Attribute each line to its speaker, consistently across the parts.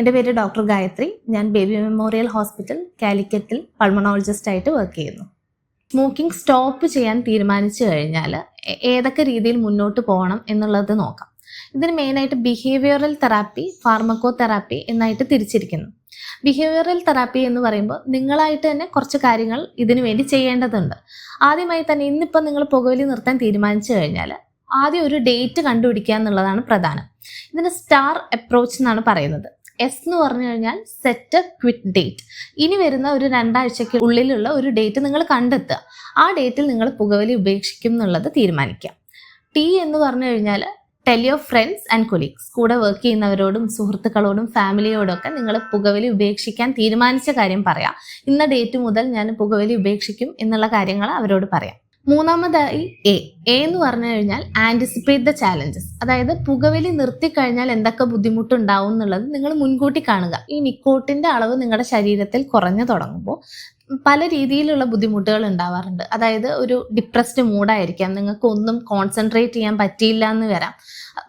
Speaker 1: എന്റെ പേര് ഡോക്ടർ ഗായത്രി. ഞാൻ ബേബി മെമ്മോറിയൽ ഹോസ്പിറ്റൽ കാലിക്കറ്റിൽ പൾമണോളജിസ്റ്റ് ആയിട്ട് വർക്ക് ചെയ്യുന്നു. സ്മോക്കിംഗ് സ്റ്റോപ്പ് ചെയ്യാൻ തീരുമാനിച്ചു കഴിഞ്ഞാൽ ഏതൊക്കെ രീതിയിൽ മുന്നോട്ട് പോകണം എന്നുള്ളത് നോക്കാം. ഇതിന് മെയിനായിട്ട് ബിഹേവിയറൽ തെറാപ്പി ഫാർമക്കോ തെറാപ്പി എന്നായിട്ട് തിരിച്ചിരിക്കുന്നു. ബിഹേവിയറൽ തെറാപ്പി എന്ന് പറയുമ്പോൾ നിങ്ങളായിട്ട് തന്നെ കുറച്ച് കാര്യങ്ങൾ ഇതിനു വേണ്ടി ചെയ്യേണ്ടതുണ്ട്. ആദ്യമായി തന്നെ ഇന്നിപ്പോൾ നിങ്ങൾ പുകവലി നിർത്താൻ തീരുമാനിച്ചു കഴിഞ്ഞാൽ ആദ്യം ഒരു ഡേറ്റ് കണ്ടുപിടിക്കുക എന്നുള്ളതാണ് പ്രധാനം. ഇതിന് സ്റ്റാർ അപ്രോച്ച് എന്നാണ് പറയുന്നത്. എസ് എന്ന് പറഞ്ഞു കഴിഞ്ഞാൽ സെറ്റ് ക്വിറ്റ് ഡേറ്റ് ഇനി വരുന്ന ഒരു രണ്ടാഴ്ചയ്ക്ക് ഉള്ളിലുള്ള ഒരു ഡേറ്റ് നിങ്ങൾ കണ്ടെത്തുക. ആ ഡേറ്റിൽ നിങ്ങൾ പുകവലി ഉപേക്ഷിക്കും എന്നുള്ളത് തീരുമാനിക്കാം ടി എന്ന് പറഞ്ഞു കഴിഞ്ഞാൽ tell your friends and colleagues കൂടെ വർക്ക് ചെയ്യുന്നവരോടും സുഹൃത്തുക്കളോടും ഫാമിലിയോടും ഒക്കെ നിങ്ങൾ പുകവലി ഉപേക്ഷിക്കാൻ തീരുമാനിച്ച കാര്യം പറയാം. ഇന്ന ഡേറ്റ് മുതൽ ഞാൻ പുകവലി ഉപേക്ഷിക്കും എന്നുള്ള കാര്യങ്ങൾ അവരോട് പറയാം. മൂന്നാമതായി എ. എ എന്ന് പറഞ്ഞു കഴിഞ്ഞാൽ ആന്റിസിപ്പേറ്റ് ദ ചാലഞ്ചസ് അതായത് പുകവലി നിർത്തി കഴിഞ്ഞാൽ എന്തൊക്കെ ബുദ്ധിമുട്ടുണ്ടാവും എന്നുള്ളത് നിങ്ങൾ മുൻകൂട്ടി കാണുക. ഈ നിക്കോട്ടിന്റെ അളവ് നിങ്ങളുടെ ശരീരത്തിൽ കുറഞ്ഞു തുടങ്ങുമ്പോൾ പല രീതിയിലുള്ള ബുദ്ധിമുട്ടുകൾ ഉണ്ടാവാറുണ്ട്. അതായത് ഒരു ഡിപ്രസ്ഡ് മൂഡായിരിക്കാം നിങ്ങൾക്ക് ഒന്നും കോൺസെൻട്രേറ്റ് ചെയ്യാൻ പറ്റിയില്ല എന്ന് വരാം.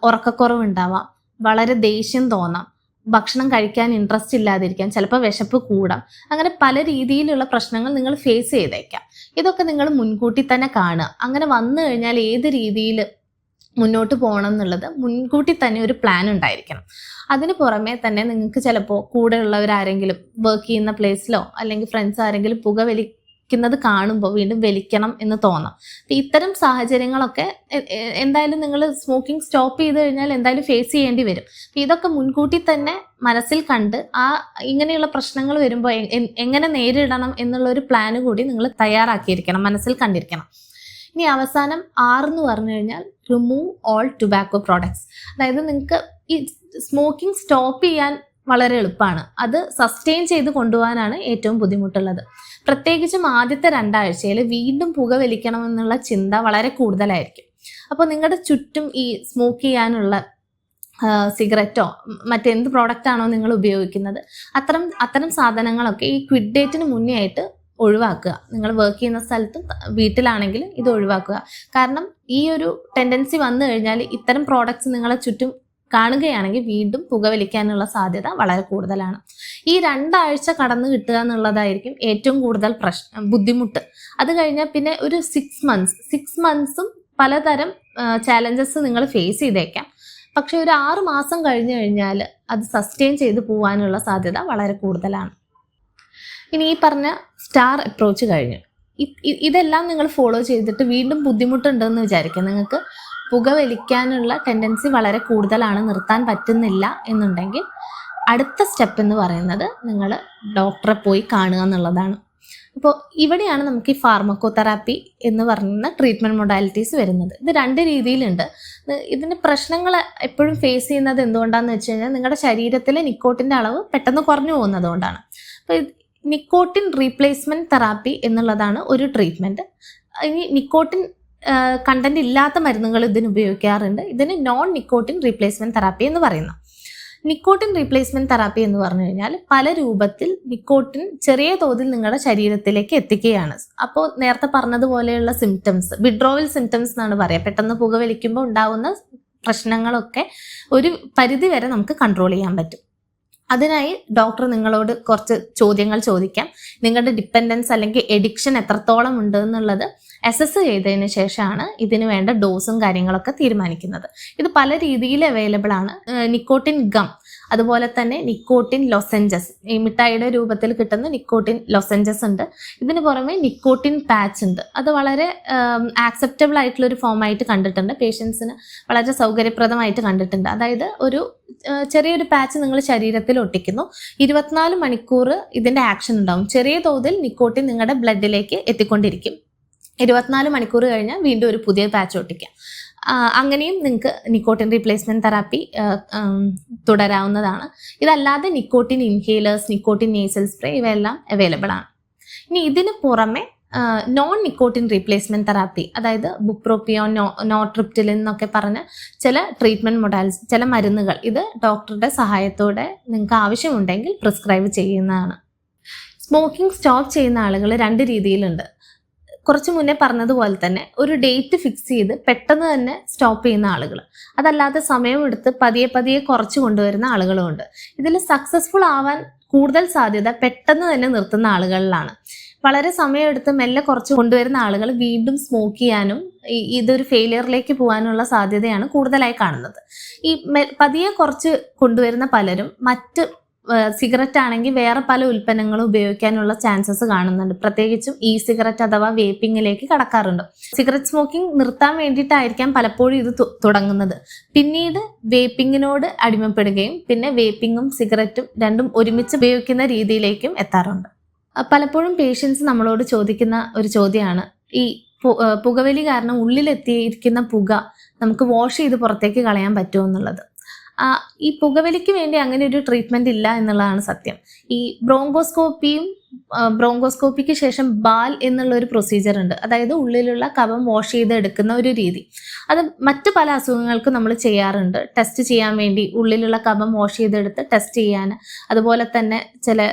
Speaker 1: ഉറക്കക്കുറവ് ഉണ്ടാവാം. വളരെ ദേഷ്യം തോന്നാം. ഭക്ഷണം കഴിക്കാൻ ഇൻട്രസ്റ്റ് ഇല്ലാതിരിക്കാം. ചിലപ്പോൾ വിശപ്പ് കൂടാം. അങ്ങനെ പല രീതിയിലുള്ള പ്രശ്നങ്ങൾ നിങ്ങൾ ഫേസ് ചെയ്തേക്കാം. ഇതൊക്കെ നിങ്ങൾ മുൻകൂട്ടി തന്നെ കാണുക. അങ്ങനെ വന്നു കഴിഞ്ഞാൽ ഏത് രീതിയിൽ മുന്നോട്ട് പോകണം എന്നുള്ളത് മുൻകൂട്ടി തന്നെ ഒരു പ്ലാൻ ഉണ്ടായിരിക്കണം. അതിന് പുറമേ തന്നെ നിങ്ങൾക്ക് ചിലപ്പോൾ കൂടെയുള്ളവരാരെങ്കിലും വർക്ക് ചെയ്യുന്ന പ്ലേസിലോ അല്ലെങ്കിൽ ഫ്രണ്ട്സ് ആരെങ്കിലും പുക വലിക്കുന്നത് കാണുമ്പോൾ വീണ്ടും വലിക്കണം എന്ന് തോന്നാം. അപ്പം ഇത്തരം സാഹചര്യങ്ങളൊക്കെ എന്തായാലും നിങ്ങൾ സ്മോക്കിംഗ് സ്റ്റോപ്പ് ചെയ്ത് കഴിഞ്ഞാൽ എന്തായാലും ഫേസ് ചെയ്യേണ്ടി വരും. അപ്പം ഇതൊക്കെ മുൻകൂട്ടി തന്നെ മനസ്സിൽ കണ്ട് ആ ഇങ്ങനെയുള്ള പ്രശ്നങ്ങൾ വരുമ്പോൾ എങ്ങനെ നേരിടണം എന്നുള്ള ഒരു പ്ലാന് കൂടി നിങ്ങൾ തയ്യാറാക്കിയിരിക്കണം മനസ്സിൽ കണ്ടിരിക്കണം. ഇനി അവസാനം ആറെന്ന് പറഞ്ഞു കഴിഞ്ഞാൽ റിമൂവ് ഓൾ ടുബാക്കോ പ്രോഡക്ട്സ് അതായത് നിങ്ങൾക്ക് ഈ സ്മോക്കിംഗ് സ്റ്റോപ്പ് ചെയ്യാൻ വളരെ എളുപ്പമാണ് അത് സസ്റ്റെയിൻ ചെയ്ത് കൊണ്ടുപോകാനാണ് ഏറ്റവും ബുദ്ധിമുട്ടുള്ളത്. പ്രത്യേകിച്ചും ആദ്യത്തെ രണ്ടാഴ്ചയിൽ വീണ്ടും പുക വലിക്കണമെന്നുള്ള ചിന്ത വളരെ കൂടുതലായിരിക്കും. അപ്പോൾ നിങ്ങളുടെ ചുറ്റും ഈ സ്മോക്ക് ചെയ്യാനുള്ള സിഗരറ്റോ മറ്റെന്ത് പ്രോഡക്റ്റ് ആണോ നിങ്ങൾ ഉപയോഗിക്കുന്നത് അത്തരം അത്തരം സാധനങ്ങളൊക്കെ ഈ ക്വിഡ് ഡേറ്റിന് മുന്നേ ആയിട്ട് ഒഴിവാക്കുക. നിങ്ങൾ വർക്ക് ചെയ്യുന്ന സ്ഥലത്തും വീട്ടിലാണെങ്കിലും ഇത് ഒഴിവാക്കുക. കാരണം ഈ ഒരു ടെൻഡൻസി വന്നു കഴിഞ്ഞാൽ ഇത്തരം പ്രോഡക്റ്റ്സ് നിങ്ങളെ ചുറ്റും കാണുകയാണെങ്കിൽ വീണ്ടും പുകവലിക്കാനുള്ള സാധ്യത വളരെ കൂടുതലാണ്. ഈ രണ്ടാഴ്ച കടന്നു കിട്ടുക എന്നുള്ളതായിരിക്കും ഏറ്റവും കൂടുതൽ പ്രശ്നം ബുദ്ധിമുട്ട്. അത് കഴിഞ്ഞാൽ പിന്നെ ഒരു സിക്സ് മന്ത്സ് സിക്സ് മന്ത്സും പലതരം ചാലഞ്ചസ് നിങ്ങൾ ഫേസ് ചെയ്തേക്കാം. പക്ഷെ ഒരു ആറ് മാസം കഴിഞ്ഞു കഴിഞ്ഞാൽ അത് സസ്റ്റെയിൻ ചെയ്ത് പോകാനുള്ള സാധ്യത വളരെ കൂടുതലാണ്. ഇനി ഈ പറഞ്ഞ സ്റ്റാർ അപ്രോച്ച് കഴിഞ്ഞു. ഇതെല്ലാം നിങ്ങൾ ഫോളോ ചെയ്തിട്ട് വീണ്ടും ബുദ്ധിമുട്ടുണ്ടെന്ന് വിചാരിക്കുക നിങ്ങൾക്ക് പുകവലിക്കാനുള്ള ടെൻഡൻസി വളരെ കൂടുതലാണ് നിർത്താൻ പറ്റുന്നില്ല എന്നുണ്ടെങ്കിൽ അടുത്ത സ്റ്റെപ്പ് എന്ന് പറയുന്നത് നിങ്ങൾ ഡോക്ടറെ പോയി കാണുക എന്നുള്ളതാണ്. അപ്പോൾ ഇവിടെയാണ് നമുക്ക് ഈ ഫാർമക്കോതെറാപ്പി എന്ന് പറയുന്ന ട്രീറ്റ്മെന്റ് മൊഡാലിറ്റീസ് വരുന്നത്. ഇത് രണ്ട് രീതിയിലുണ്ട്. ഇതിന് പ്രശ്നങ്ങൾ എപ്പോഴും ഫേസ് ചെയ്യുന്നത് എന്തുകൊണ്ടാണെന്ന് വെച്ച് കഴിഞ്ഞാൽ നിങ്ങളുടെ ശരീരത്തിലെ നിക്കോട്ടിന്റെ അളവ് പെട്ടെന്ന് കുറഞ്ഞു പോകുന്നത് കൊണ്ടാണ്. അപ്പോൾ നിക്കോട്ടിൻ റീപ്ലേസ്മെന്റ് തെറാപ്പി എന്നുള്ളതാണ് ഒരു ട്രീറ്റ്മെന്റ് ഇനി നിക്കോട്ടിൻ കണ്ടന്റ് ഇല്ലാത്ത മരുന്നുകൾ ഇതിന് ഉപയോഗിക്കാറുണ്ട്. ഇതിന് നോൺ നിക്കോട്ടിൻ റീപ്ലേസ്മെന്റ് തെറാപ്പി എന്ന് പറയുന്നു. നിക്കോട്ടിൻ റീപ്ലേസ്മെന്റ് തെറാപ്പി എന്ന് പറഞ്ഞു കഴിഞ്ഞാൽ പല രൂപത്തിൽ നിക്കോട്ടിൻ ചെറിയ തോതിൽ നിങ്ങളുടെ ശരീരത്തിലേക്ക് എത്തിക്കുകയാണ്. അപ്പോൾ നേരത്തെ പറഞ്ഞതുപോലെയുള്ള സിംറ്റംസ് വിഡ്രോവൽ സിംറ്റംസ് എന്നാണ് പറയുക. പെട്ടെന്ന് പുക വലിക്കുമ്പോൾ ഉണ്ടാകുന്ന പ്രശ്നങ്ങളൊക്കെ ഒരു പരിധി വരെ നമുക്ക് കൺട്രോൾ ചെയ്യാൻ പറ്റും. അതിനായി ഡോക്ടർ നിങ്ങളോട് കുറച്ച് ചോദ്യങ്ങൾ ചോദിക്കാം. നിങ്ങളുടെ ഡിപ്പെൻഡൻസ് അല്ലെങ്കിൽ എഡിക്ഷൻ എത്രത്തോളം ഉണ്ട് എന്നുള്ളത് അസസ് ചെയ്തതിന് ശേഷമാണ് ഇതിന് വേണ്ട ഡോസും കാര്യങ്ങളൊക്കെ തീരുമാനിക്കുന്നത്. ഇത് പല രീതിയിൽ അവൈലബിൾ ആണ്. നിക്കോട്ടിൻ ഗം അതുപോലെ തന്നെ നിക്കോട്ടിൻ ലൊസഞ്ചസ് ഈ മിഠായിയുടെ രൂപത്തിൽ കിട്ടുന്ന നിക്കോട്ടിൻ ലൊസഞ്ചസ് ഉണ്ട്. ഇതിന് പുറമെ നിക്കോട്ടിൻ പാച്ച് ഉണ്ട്. അത് വളരെ ആക്സെപ്റ്റബിൾ ആയിട്ടുള്ള ഒരു ഫോമായിട്ട് കണ്ടിട്ടുണ്ട്. പേഷ്യൻസിന് വളരെ സൗകര്യപ്രദമായിട്ട് കണ്ടിട്ടുണ്ട്. അതായത് ഒരു ചെറിയൊരു പാച്ച് നിങ്ങൾ ശരീരത്തിൽ ഒട്ടിക്കുന്നു. ഇരുപത്തിനാല് മണിക്കൂർ ഇതിന്റെ ആക്ഷൻ ഉണ്ടാകും ചെറിയ തോതിൽ നിക്കോട്ടിൻ നിങ്ങളുടെ ബ്ലഡിലേക്ക് എത്തിക്കൊണ്ടിരിക്കും. ഇരുപത്തിനാല് മണിക്കൂർ കഴിഞ്ഞാൽ വീണ്ടും ഒരു പുതിയ പാച്ച് ഒട്ടിക്കാം. അങ്ങനെയും നിങ്ങൾക്ക് നിക്കോട്ടിൻ റീപ്ലേസ്മെന്റ് തെറാപ്പി തുടരാവുന്നതാണ്. ഇതല്ലാതെ nicotine inhalers nicotine nasal spray ഇവയെല്ലാം അവൈലബിൾ ആണ്. ഇനി ഇതിന് പുറമെ നോൺ നിക്കോട്ടിൻ റീപ്ലേസ്മെന്റ് തെറാപ്പി അതായത് ബുപ്രോപ്പിയോൺ നോ നോട്രിപ്റ്റിലിൻ എന്നൊക്കെ പറഞ്ഞ ചില ട്രീറ്റ്മെന്റ് മൊഡാലിസ് ചില മരുന്നുകൾ ഇത് ഡോക്ടറുടെ സഹായത്തോടെ നിങ്ങൾക്ക് ആവശ്യമുണ്ടെങ്കിൽ പ്രിസ്ക്രൈബ് ചെയ്യുന്നതാണ്. സ്മോക്കിംഗ് സ്റ്റോപ്പ് ചെയ്യുന്ന ആളുകൾ രണ്ട് രീതിയിലുണ്ട്. കുറച്ച് മുന്നേ പറഞ്ഞതുപോലെ തന്നെ ഒരു ഡേറ്റ് ഫിക്സ് ചെയ്ത് പെട്ടെന്ന് തന്നെ സ്റ്റോപ്പ് ചെയ്യുന്ന ആളുകൾ അതല്ലാതെ സമയമെടുത്ത് പതിയെ പതിയെ കുറച്ച് കൊണ്ടുവരുന്ന ആളുകളുമുണ്ട് ഇതിൽ സക്സസ്ഫുൾ ആവാൻ കൂടുതൽ സാധ്യത പെട്ടെന്ന് തന്നെ നിർത്തുന്ന ആളുകളിലാണ്. വളരെ സമയമെടുത്ത് മെല്ലെ കുറച്ച് കൊണ്ടുവരുന്ന ആളുകൾ വീണ്ടും സ്മോക്ക് ചെയ്യാനും ഇതൊരു ഫെയിലിയറിലേക്ക് പോകാനുള്ള സാധ്യതയാണ് കൂടുതലായി കാണുന്നത്. ഈ പതിയെ കുറച്ച് കൊണ്ടുവരുന്ന പലരും മറ്റ് സിഗരറ്റ് ആണെങ്കിൽ വേറെ പല ഉൽപ്പന്നങ്ങളും ഉപയോഗിക്കാനുള്ള ചാൻസസ് കാണുന്നുണ്ട്. പ്രത്യേകിച്ചും ഇ സിഗരറ്റ് അഥവാ വേപ്പിങ്ങിലേക്ക് കടക്കാറുണ്ട്. സിഗരറ്റ് സ്മോക്കിംഗ് നിർത്താൻ വേണ്ടിയിട്ടായിരിക്കാം പലപ്പോഴും ഇത് തുടങ്ങുന്നത്. പിന്നീട് വേപ്പിങ്ങിനോട് അടിമപ്പെടുകയും പിന്നെ വേപ്പിങ്ങും സിഗരറ്റും രണ്ടും ഒരുമിച്ച് ഉപയോഗിക്കുന്ന രീതിയിലേക്കും എത്താറുണ്ട്. പലപ്പോഴും പേഷ്യൻസ് നമ്മളോട് ചോദിക്കുന്ന ഒരു ചോദ്യമാണ്. ഈ പുകവലി കാരണം ഉള്ളിലെത്തിയിരിക്കുന്ന പുക നമുക്ക് വാഷ് ചെയ്ത് പുറത്തേക്ക് കളയാൻ പറ്റുമോ എന്നുള്ളത്. ഈ പുകവലിക്ക് വേണ്ടി അങ്ങനെ ഒരു ട്രീറ്റ്മെന്റ് ഇല്ല എന്നുള്ളതാണ് സത്യം. ഈ ബ്രോങ്കോസ്കോപ്പിയും ബ്രോങ്കോസ്കോപ്പിക്ക് ശേഷം ബാൽ എന്നുള്ള ഒരു പ്രൊസീജിയർ ഉണ്ട്. അതായത് ഉള്ളിലുള്ള കവം വാഷ് ചെയ്ത് എടുക്കുന്ന ഒരു രീതി. അത് മറ്റു പല അസുഖങ്ങൾക്കും നമ്മൾ ചെയ്യാറുണ്ട്. ടെസ്റ്റ് ചെയ്യാൻ വേണ്ടി ഉള്ളിലുള്ള കവം വാഷ് ചെയ്തെടുത്ത് ടെസ്റ്റ് ചെയ്യാൻ. അതുപോലെ തന്നെ ചില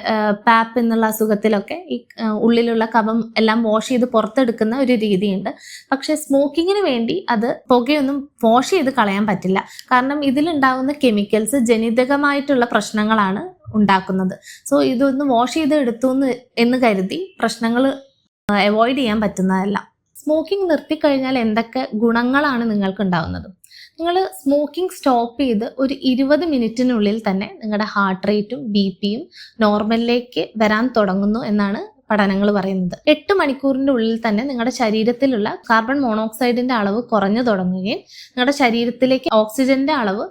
Speaker 1: പാപ്പ് എന്നുള്ള അസുഖത്തിലൊക്കെ ഈ ഉള്ളിലുള്ള കവം എല്ലാം വാഷ് ചെയ്ത് പുറത്തെടുക്കുന്ന ഒരു രീതിയുണ്ട്. പക്ഷെ സ്മോക്കിങ്ങിന് വേണ്ടി അത് പുകയൊന്നും വാഷ് ചെയ്ത് കളയാൻ പറ്റില്ല. കാരണം ഇതിലുണ്ടാകുന്ന കെമിക്കൽസ് ജനിതകമായിട്ടുള്ള പ്രശ്നങ്ങളാണ് ഉണ്ടാക്കുന്നത്. സോ ഇതൊന്ന് വാഷ് ചെയ്ത് എടുത്തു എന്ന് കരുതി പ്രശ്നങ്ങൾ അവോയ്ഡ് ചെയ്യാൻ പറ്റുന്നതല്ല. സ്മോക്കിംഗ് നിർത്തിക്കഴിഞ്ഞാൽ എന്തൊക്കെ ഗുണങ്ങളാണ് നിങ്ങൾക്ക് ഉണ്ടാകുന്നത് നിങ്ങൾ സ്മോക്കിംഗ് സ്റ്റോപ്പ് ചെയ്ത് ഒരു ഇരുപത് മിനിറ്റിനുള്ളിൽ തന്നെ നിങ്ങളുടെ ഹാർട്ട് റേറ്റും ബി പിയും നോർമലിലേക്ക് വരാൻ തുടങ്ങുന്നു എന്നാണ് പഠനങ്ങൾ പറയുന്നത്. എട്ട് മണിക്കൂറിന്റെ ഉള്ളിൽ തന്നെ നിങ്ങളുടെ ശരീരത്തിലുള്ള കാർബൺ മോണോക്സൈഡിന്റെ അളവ് കുറഞ്ഞു തുടങ്ങുകയും നിങ്ങളുടെ ശരീരത്തിലേക്ക് ഓക്സിജന്റെ അളവ്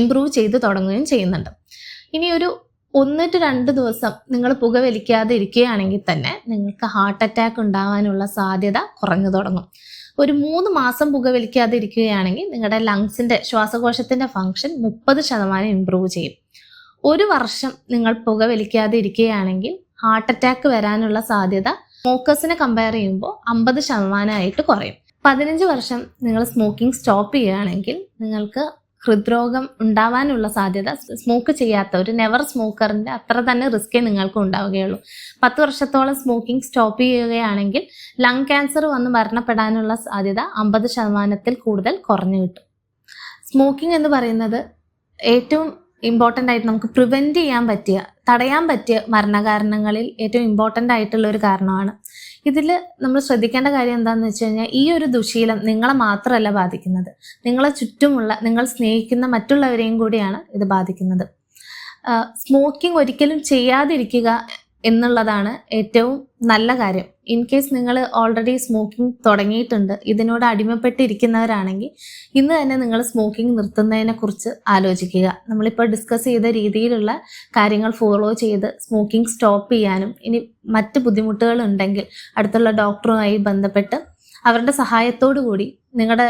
Speaker 1: ഇംപ്രൂവ് ചെയ്തു തുടങ്ങുകയും ചെയ്യുന്നുണ്ട്. ഇനി ഒരു ഒന്ന് ടു രണ്ട് ദിവസം നിങ്ങൾ പുക വലിക്കാതെ ഇരിക്കുകയാണെങ്കിൽ തന്നെ നിങ്ങൾക്ക് ഹാർട്ട് അറ്റാക്ക് ഉണ്ടാവാനുള്ള സാധ്യത കുറഞ്ഞു തുടങ്ങും. ഒരു മൂന്ന് മാസം പുക വലിക്കാതെ ഇരിക്കുകയാണെങ്കിൽ നിങ്ങളുടെ ലങ്സിന്റെ ശ്വാസകോശത്തിന്റെ ഫംഗ്ഷൻ മുപ്പത് ശതമാനം ഇംപ്രൂവ് ചെയ്യും. ഒരു വർഷം നിങ്ങൾ പുക വലിക്കാതെ ഇരിക്കുകയാണെങ്കിൽ ഹാർട്ട് അറ്റാക്ക് വരാനുള്ള സാധ്യത സ്മോക്കേഴ്സിനെ കമ്പയർ ചെയ്യുമ്പോൾ അമ്പത് ശതമാനമായിട്ട് കുറയും. പതിനഞ്ച് വർഷം നിങ്ങൾ സ്മോക്കിംഗ് സ്റ്റോപ്പ് ചെയ്യുകയാണെങ്കിൽ നിങ്ങൾക്ക് ഹൃദ്രോഗം ഉണ്ടാവാനുള്ള സാധ്യത സ്മോക്ക് ചെയ്യാത്ത ഒരു നെവർ സ്മോക്കറിന്റെ അത്ര തന്നെ റിസ്ക്കേ നിങ്ങൾക്ക് ഉണ്ടാവുകയുള്ളൂ. പത്ത് വർഷത്തോളം സ്മോക്കിംഗ് സ്റ്റോപ്പ് ചെയ്യുകയാണെങ്കിൽ ലങ് ക്യാൻസർ വന്ന് മരണപ്പെടാനുള്ള സാധ്യത അമ്പത് ശതമാനത്തിൽ കൂടുതൽ കുറഞ്ഞു കിട്ടും. സ്മോക്കിംഗ് എന്ന് പറയുന്നത് ഏറ്റവും ഇമ്പോർട്ടന്റ് ആയിട്ട് നമുക്ക് പ്രിവെന്റ് ചെയ്യാൻ പറ്റിയ തടയാൻ പറ്റിയ മരണകാരണങ്ങളിൽ ഏറ്റവും ഇമ്പോർട്ടന്റ് ആയിട്ടുള്ള ഒരു കാരണമാണ്. ഇതിൽ നമ്മൾ ശ്രദ്ധിക്കേണ്ട കാര്യം എന്താണെന്ന് വെച്ച് കഴിഞ്ഞാൽ ഈ ഒരു ദുശീലം നിങ്ങളെ മാത്രമല്ല ബാധിക്കുന്നത്. നിങ്ങളെ ചുറ്റുമുള്ള നിങ്ങൾ സ്നേഹിക്കുന്ന മറ്റുള്ളവരെയും കൂടിയാണ് ഇത് ബാധിക്കുന്നത്. സ്മോക്കിംഗ് ഒരിക്കലും ചെയ്യാതിരിക്കുക എന്നുള്ളതാണ് ഏറ്റവും നല്ല കാര്യം. ഇൻ കേസ് നിങ്ങൾ ഓൾറെഡി സ്മോക്കിംഗ് തുടങ്ങിയിട്ടുണ്ട് ഇതിനോട് അടിമപ്പെട്ടിരിക്കുന്നവരാണെങ്കിൽ ഇന്ന് തന്നെ നിങ്ങൾ സ്മോക്കിംഗ് നിർത്തുന്നതിനെ കുറിച്ച് ആലോചിക്കുക. നമ്മളിപ്പോൾ ഡിസ്കസ് ചെയ്ത രീതിയിലുള്ള കാര്യങ്ങൾ ഫോളോ ചെയ്ത് സ്മോക്കിംഗ് സ്റ്റോപ്പ് ചെയ്യാനും ഇനി മറ്റ് ബുദ്ധിമുട്ടുകൾ ഉണ്ടെങ്കിൽ അടുത്തുള്ള ഡോക്ടറുമായി ബന്ധപ്പെട്ട് അവരുടെ സഹായത്തോടു കൂടി നിങ്ങളുടെ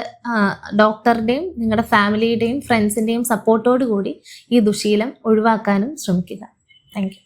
Speaker 1: ഡോക്ടറുടെയും നിങ്ങളുടെ ഫാമിലിയുടെയും ഫ്രണ്ട്സിന്റെയും സപ്പോർട്ടോടു കൂടി ഈ ദുശീലം ഒഴിവാക്കാനും ശ്രമിക്കുക. താങ്ക്